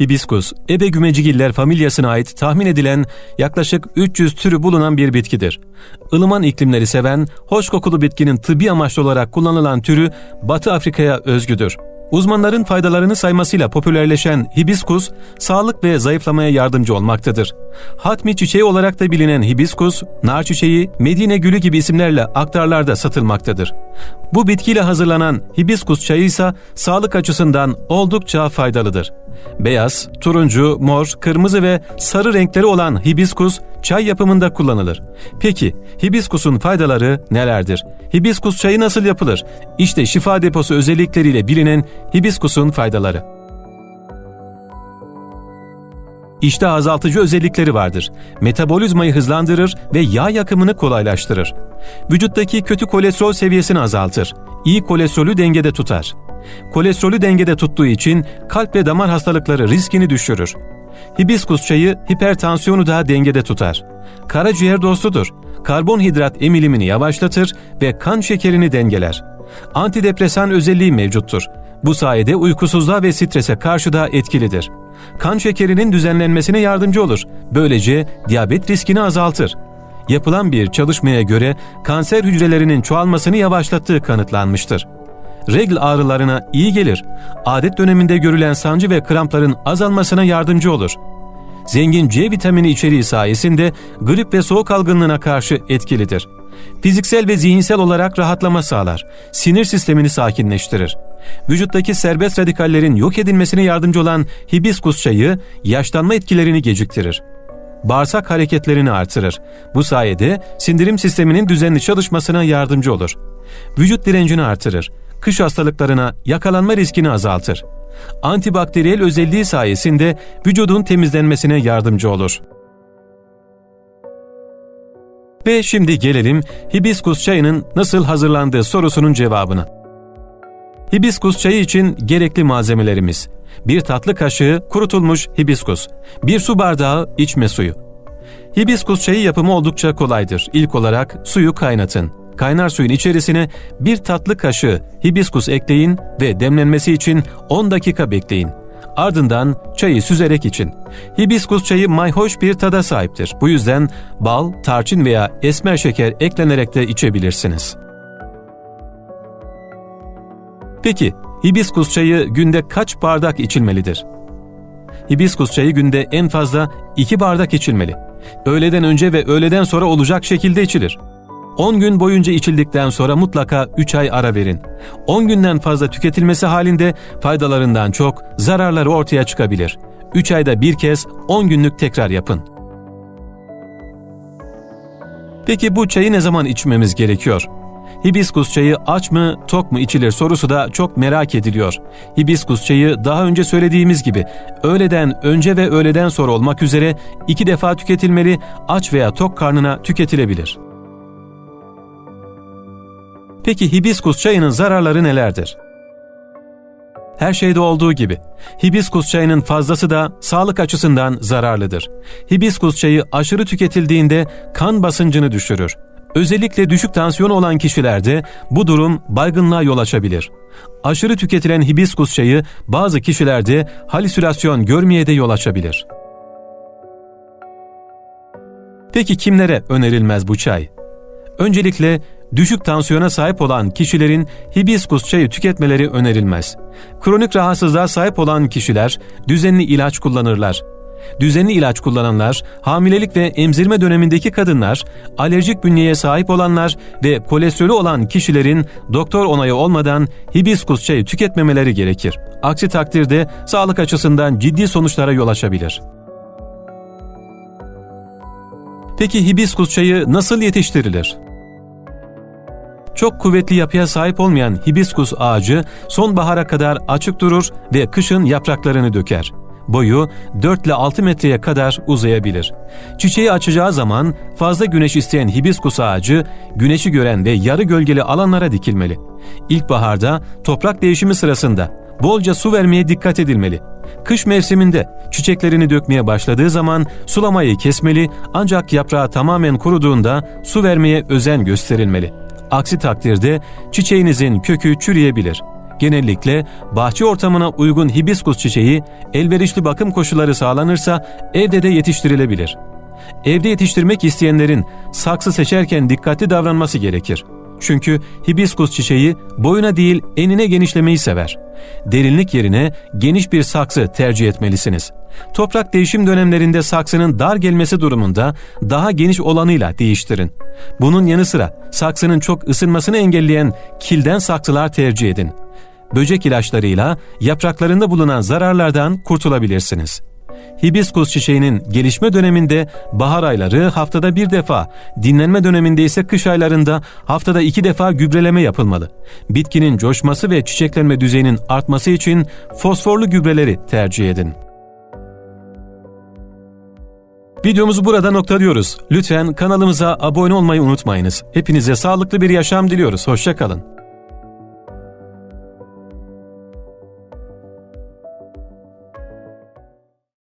Hibiskus, Ebegümecigiller familyasına ait tahmin edilen yaklaşık 300 türü bulunan bir bitkidir. Ilıman iklimleri seven, hoş kokulu bitkinin tıbbi amaçlı olarak kullanılan türü Batı Afrika'ya özgüdür. Uzmanların faydalarını saymasıyla popülerleşen hibiskus, sağlık ve zayıflamaya yardımcı olmaktadır. Hatmi çiçeği olarak da bilinen hibiskus, nar çiçeği, Medine gülü gibi isimlerle aktarlarda satılmaktadır. Bu bitkiyle hazırlanan hibiskus çayı ise sağlık açısından oldukça faydalıdır. Beyaz, turuncu, mor, kırmızı ve sarı renkleri olan hibiskus çay yapımında kullanılır. Peki hibiskusun faydaları nelerdir? Hibiskus çayı nasıl yapılır? İşte şifa deposu özellikleriyle bilinen hibiskusun faydaları. İştah azaltıcı özellikleri vardır. Metabolizmayı hızlandırır ve yağ yakımını kolaylaştırır. Vücuttaki kötü kolesterol seviyesini azaltır. İyi kolesterolü dengede tutar. Kolesterolü dengede tuttuğu için kalp ve damar hastalıkları riskini düşürür. Hibiskus çayı hipertansiyonu da dengede tutar. Karaciğer dostudur. Karbonhidrat emilimini yavaşlatır ve kan şekerini dengeler. Antidepresan özelliği mevcuttur. Bu sayede uykusuzluğa ve strese karşı da etkilidir. Kan şekerinin düzenlenmesine yardımcı olur. Böylece diyabet riskini azaltır. Yapılan bir çalışmaya göre kanser hücrelerinin çoğalmasını yavaşlattığı kanıtlanmıştır. Regl ağrılarına iyi gelir. Adet döneminde görülen sancı ve krampların azalmasına yardımcı olur. Zengin C vitamini içeriği sayesinde grip ve soğuk algınlığına karşı etkilidir. Fiziksel ve zihinsel olarak rahatlama sağlar. Sinir sistemini sakinleştirir. Vücuttaki serbest radikallerin yok edilmesine yardımcı olan hibiskus çayı yaşlanma etkilerini geciktirir. Bağırsak hareketlerini artırır. Bu sayede sindirim sisteminin düzenli çalışmasına yardımcı olur. Vücut direncini artırır. Kış hastalıklarına yakalanma riskini azaltır. Antibakteriyel özelliği sayesinde vücudun temizlenmesine yardımcı olur. Ve şimdi gelelim hibiskus çayının nasıl hazırlandığı sorusunun cevabına. Hibiskus çayı için gerekli malzemelerimiz. Bir tatlı kaşığı kurutulmuş hibiskus, bir su bardağı içme suyu. Hibiskus çayı yapımı oldukça kolaydır. İlk olarak suyu kaynatın. Kaynar suyun içerisine bir tatlı kaşığı hibiskus ekleyin ve demlenmesi için 10 dakika bekleyin. Ardından çayı süzerek için. Hibiskus çayı mayhoş bir tada sahiptir. Bu yüzden bal, tarçın veya esmer şeker eklenerek de içebilirsiniz. Peki, hibiskus çayı günde kaç bardak içilmelidir? Hibiskus çayı günde en fazla 2 bardak içilmeli. Öğleden önce ve öğleden sonra olacak şekilde içilir. 10 gün boyunca içildikten sonra mutlaka 3 ay ara verin. 10 günden fazla tüketilmesi halinde faydalarından çok zararları ortaya çıkabilir. 3 ayda bir kez 10 günlük tekrar yapın. Peki bu çayı ne zaman içmemiz gerekiyor? Hibiskus çayı aç mı, tok mu içilir sorusu da çok merak ediliyor. Hibiskus çayı daha önce söylediğimiz gibi öğleden önce ve öğleden sonra olmak üzere iki defa tüketilmeli, aç veya tok karnına tüketilebilir. Peki hibiskus çayının zararları nelerdir? Her şeyde olduğu gibi hibiskus çayının fazlası da sağlık açısından zararlıdır. Hibiskus çayı aşırı tüketildiğinde kan basıncını düşürür. Özellikle düşük tansiyon olan kişilerde bu durum baygınlığa yol açabilir. Aşırı tüketilen hibiskus çayı bazı kişilerde halüsinasyon görmeye de yol açabilir. Peki kimlere önerilmez bu çay? Öncelikle düşük tansiyona sahip olan kişilerin hibiskus çayı tüketmeleri önerilmez. Kronik rahatsızlığa sahip olan kişiler düzenli ilaç kullanırlar. Düzenli ilaç kullananlar, hamilelik ve emzirme dönemindeki kadınlar, alerjik bünyeye sahip olanlar ve kolesterolü olan kişilerin doktor onayı olmadan hibiskus çayı tüketmemeleri gerekir. Aksi takdirde sağlık açısından ciddi sonuçlara yol açabilir. Peki hibiskus çayı nasıl yetiştirilir? Çok kuvvetli yapıya sahip olmayan hibiskus ağacı sonbahara kadar açık durur ve kışın yapraklarını döker. Boyu 4 ile 6 metreye kadar uzayabilir. Çiçeği açacağı zaman fazla güneş isteyen hibiskus ağacı güneşi gören ve yarı gölgeli alanlara dikilmeli. İlkbaharda toprak değişimi sırasında bolca su vermeye dikkat edilmeli. Kış mevsiminde çiçeklerini dökmeye başladığı zaman sulamayı kesmeli ancak yaprağı tamamen kuruduğunda su vermeye özen gösterilmeli. Aksi takdirde çiçeğinizin kökü çürüyebilir. Genellikle bahçe ortamına uygun hibiskus çiçeği elverişli bakım koşulları sağlanırsa evde de yetiştirilebilir. Evde yetiştirmek isteyenlerin saksı seçerken dikkatli davranması gerekir. Çünkü hibiskus çiçeği boyuna değil enine genişlemeyi sever. Derinlik yerine geniş bir saksı tercih etmelisiniz. Toprak değişim dönemlerinde saksının dar gelmesi durumunda daha geniş olanıyla değiştirin. Bunun yanı sıra saksının çok ısınmasını engelleyen kilden saksılar tercih edin. Böcek ilaçlarıyla yapraklarında bulunan zararlardan kurtulabilirsiniz. Hibiskus çiçeğinin gelişme döneminde bahar ayları haftada bir defa, dinlenme döneminde ise kış aylarında haftada iki defa gübreleme yapılmalı. Bitkinin coşması ve çiçeklenme düzeyinin artması için fosforlu gübreleri tercih edin. Videomuzu burada noktalıyoruz. Lütfen kanalımıza abone olmayı unutmayınız. Hepinize sağlıklı bir yaşam diliyoruz. Hoşçakalın.